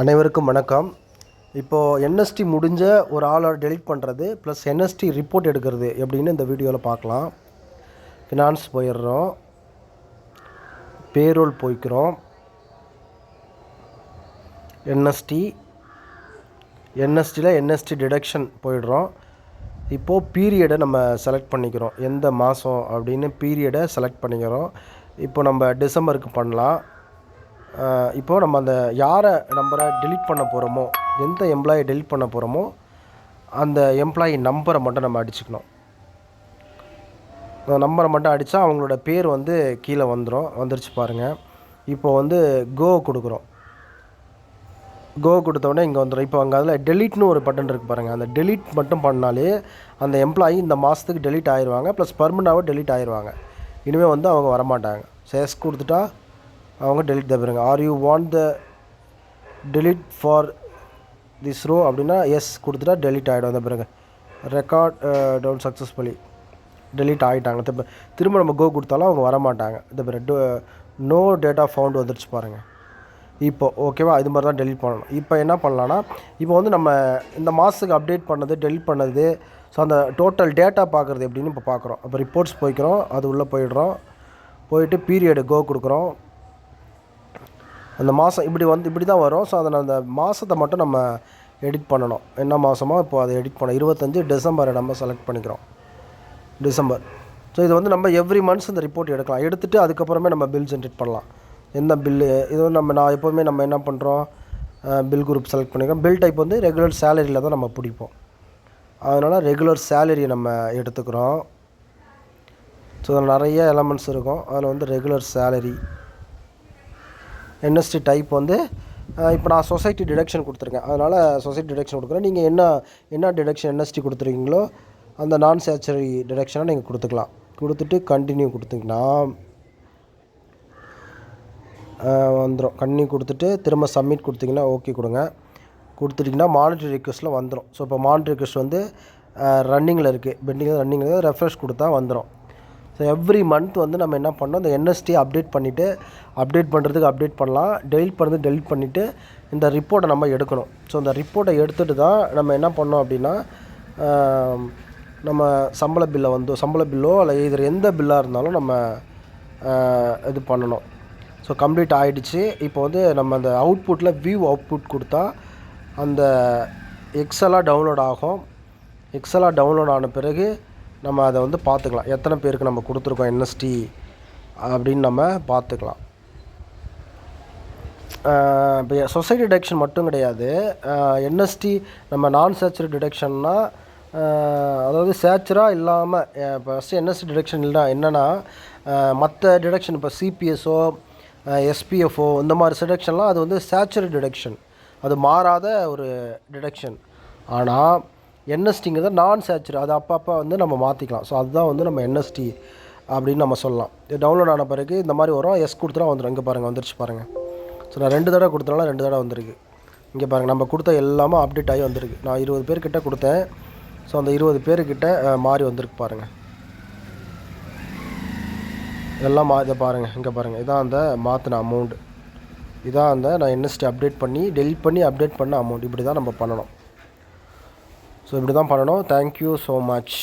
அனைவருக்கும் வணக்கம். இப்போது என்எஸ்டி முடிஞ்ச ஒரு ஆளை டெலிட் பண்ணுறது ப்ளஸ் என்எஸ்டி ரிப்போர்ட் எடுக்கிறது எப்படின்னு இந்த வீடியோவில் பார்க்கலாம். ஃபினான்ஸ் போயிடுறோம். பேரோல் போய்க்கிறோம். என்எஸ்டி என்எஸ்டியில் என்எஸ்டி டிடக்ஷன் போயிடுறோம். இப்போது பீரியடை நம்ம செலக்ட் பண்ணிக்கிறோம். எந்த மாதம் அப்படின்னு பீரியடை செலக்ட் பண்ணிக்கிறோம். இப்போ நம்ம டிசம்பருக்கு பண்ணலாம். இப்போ நம்ம அந்த யாரை நம்பரை டெலிட் பண்ண போகிறோமோ எந்த எம்ப்ளாயை டெலிட் பண்ண போகிறோமோ அந்த எம்ப்ளாயி நம்பரை மட்டும் நம்ம அடிச்சுக்கணும். அந்த நம்பரை மட்டும் அடித்தா அவங்களோட பேர் வந்து கீழே வந்துடும் வந்துருச்சு பாருங்கள் இப்போ வந்து கோ கொடுக்குறோம். கோ கொடுத்தோடனே இங்கே வந்துடும் இப்போ அங்கே அதில் டெலிட்னு ஒரு பட்டன் இருக்குது பாருங்கள் அந்த டெலிட் மட்டும் பண்ணாலே அந்த எம்ப்ளாயி இந்த மாதத்துக்கு டெலிட் ஆயிடுவாங்க ப்ளஸ் பர்மனெண்ட்டாகவும் டெலிட் ஆயிடுவாங்க இனிமேல் வந்து அவங்க வரமாட்டாங்க. சேஸ் கொடுத்துட்டா அவங்க டெலிட் தப்பிடுங்க பாருங்க. Are you want to delete for this row அப்படின்னா எஸ் கொடுத்துட்டா டெலிட் ஆகிடும் அந்த பிறகு ரெக்கார்ட் டவுன் சக்ஸஸ்ஃபுல்லி டெலிட் ஆகிட்டாங்க திரும்ப திரும்ப நம்ம கோ கொடுத்தாலும் அவங்க வரமாட்டாங்க. இந்த பிறகு நோ டேட்டா ஃபவுண்ட் வந்துருச்சு பாருங்கள் இப்போ ஓகேவா இது மாதிரி தான் டெலிட் பண்ணணும். இப்போ என்ன பண்ணலான்னா இப்போ வந்து நம்ம இந்த மாதத்துக்கு அப்டேட் பண்ணது டெலிட் பண்ணது ஸோ அந்த டோட்டல் டேட்டா பார்க்குறது எப்படின்னு இப்போ பார்க்குறோம். அப்போ ரிப்போர்ட்ஸ் போய்க்கிறோம். அது உள்ளே போயிடுறோம். போயிட்டு பீரியடு கோ கொடுக்குறோம். அந்த மாதம் இப்படி வந்து இப்படி தான் வரும். ஸோ அதை அந்த மாதத்தை மட்டும் நம்ம எடிட் பண்ணணும். என்ன மாதமோ இப்போ அதை எடிட் பண்ணணும். இருபத்தஞ்சி டிசம்பரை நம்ம செலக்ட் பண்ணிக்கிறோம். டிசம்பர். ஸோ இது வந்து நம்ம எவ்ரி மந்த்ஸ் இந்த ரிப்போர்ட் எடுக்கலாம். எடுத்துகிட்டு அதுக்கப்புறமே நம்ம பில் ஜென்ரேட் பண்ணலாம். எந்த பில்லு இது வந்து நம்ம நான் எப்போவுமே நம்ம என்ன பண்ணுறோம் பில் குரூப் செலக்ட் பண்ணிக்கிறோம். பில் டைப் வந்து ரெகுலர் சேலரியில் தான் நம்ம பிடிப்போம். அதனால் ரெகுலர் சேலரியை நம்ம எடுத்துக்கிறோம். ஸோ அதில் நிறைய எலமெண்ட்ஸ் இருக்கும். அதில் வந்து ரெகுலர் சேலரி என்எஸ்டி டைப் வந்து இப்போ நான் சொசைட்டி டிடக்ஷன் கொடுத்துருக்கேன். அதனால் சொசைட்டி டிடக்ஷன் கொடுக்குறேன். நீங்கள் என்ன என்ன டிடக்ஷன் என்எஸ்டி கொடுத்துருக்கீங்களோ அந்த நான் சேச்சுரி டிடக்ஷனாக நீங்கள் கொடுத்துக்கலாம். கொடுத்துட்டு கண்டினியூ கொடுத்தீங்கன்னா வந்துடும் கண்டினியூ கொடுத்துட்டு திரும்ப சப்மிட் கொடுத்தீங்கன்னா ஓகே கொடுங்க. கொடுத்துட்டிங்கன்னா மானிட்ரி ரிக்வஸ்ட்டில் வந்துடும் ஸோ இப்போ மானிட்ரி ரிக்வெஸ்ட் வந்து ரன்னிங்கில் இருக்குது பெண்டிங்கில் ரன்னிங்கில் ரெஃப்ரெஷ் கொடுத்தா வந்துடும் ஸோ எவ்ரி மந்த் வந்து நம்ம என்ன பண்ணோம்? இந்த என்எஸ்டி அப்டேட் பண்ணிவிட்டு அப்டேட் பண்ணுறதுக்கு அப்டேட் பண்ணலாம். டெலிட் பண்ணுறது டெலிட் பண்ணிவிட்டு இந்த ரிப்போர்ட்டை நம்ம எடுக்கணும். ஸோ இந்த ரிப்போர்ட்டை எடுத்துகிட்டு தான் நம்ம என்ன பண்ணோம் அப்படின்னா நம்ம சம்பள பில்லை வந்து சம்பள பில்லோ அல்ல இதில் எந்த பில்லாக இருந்தாலும் நம்ம இது பண்ணணும். ஸோ கம்ப்ளீட் ஆகிடுச்சு இப்போ வந்து நம்ம அந்த அவுட்புட்டில் வியூ அவுட்புட் கொடுத்தா அந்த எக்ஸலாக டவுன்லோட் ஆகும். எக்ஸலாக டவுன்லோட் ஆன பிறகு நம்ம அதை வந்து பார்த்துக்கலாம். எத்தனை பேருக்கு நம்ம கொடுத்துருக்கோம் என்எஸ்டி அப்படின்னு நம்ம பார்த்துக்கலாம். இப்போ சொசைட்டி டிடக்ஷன் மட்டும் கிடையாது. என்எஸ்டி நம்ம நான் சேச்சுரல் டிடெக்ஷன்னா அதாவது சேச்சுராக இல்லாமல் இப்போ ஃபஸ்ட்டு என்எஸ்டி டிடக்ஷன் இல்லை என்னென்னா மற்ற டிடக்ஷன் இப்போ சிபிஎஸ்ஓ எஸ்பிஎஃப்ஓ இந்த மாதிரி டிடெக்ஷன்லாம் அது வந்து சேச்சுரல் டிடக்ஷன் அது மாறாத ஒரு டிடக்ஷன் ஆனால் என்எஸ்டிங்கிறத நான் சேச்சுரி அது அப்பப்போ வந்து நம்ம மாற்றிக்கலாம் ஸோ அதுதான் வந்து நம்ம என்எஸ்டி அப்படின்னு நம்ம சொல்லலாம். இது டவுன்லோட் ஆன பிறகு இந்த மாதிரி வரும். எஸ் கொடுத்துலாம் வந்துடும் இங்கே பாருங்கள் வந்துருச்சு பாருங்கள் ஸோ நான் ரெண்டு தடவை கொடுத்தனால ரெண்டு தடவை வந்திருக்கு. இங்கே பாருங்கள் நம்ம கொடுத்த எல்லாமே அப்டேட் ஆகி வந்திருக்கு. நான் இருபது பேர்கிட்ட கொடுத்தேன். ஸோ அந்த இருபது பேர்கிட்ட மாறி வந்திருக்கு பாருங்கள் எல்லாம் மா இதை பாருங்கள் இங்கே பாருங்கள் இதான் அந்த மாற்றின அமௌண்ட் இதான் அந்த நான் என்எஸ்டி அப்டேட் பண்ணி டெலிட் பண்ணி அப்டேட் பண்ண அமௌண்ட் இப்படி தான் நம்ம பண்ணணும். ஸோ இப்படி தான் பண்ணணும் தேங்க்யூ ஸோ மச்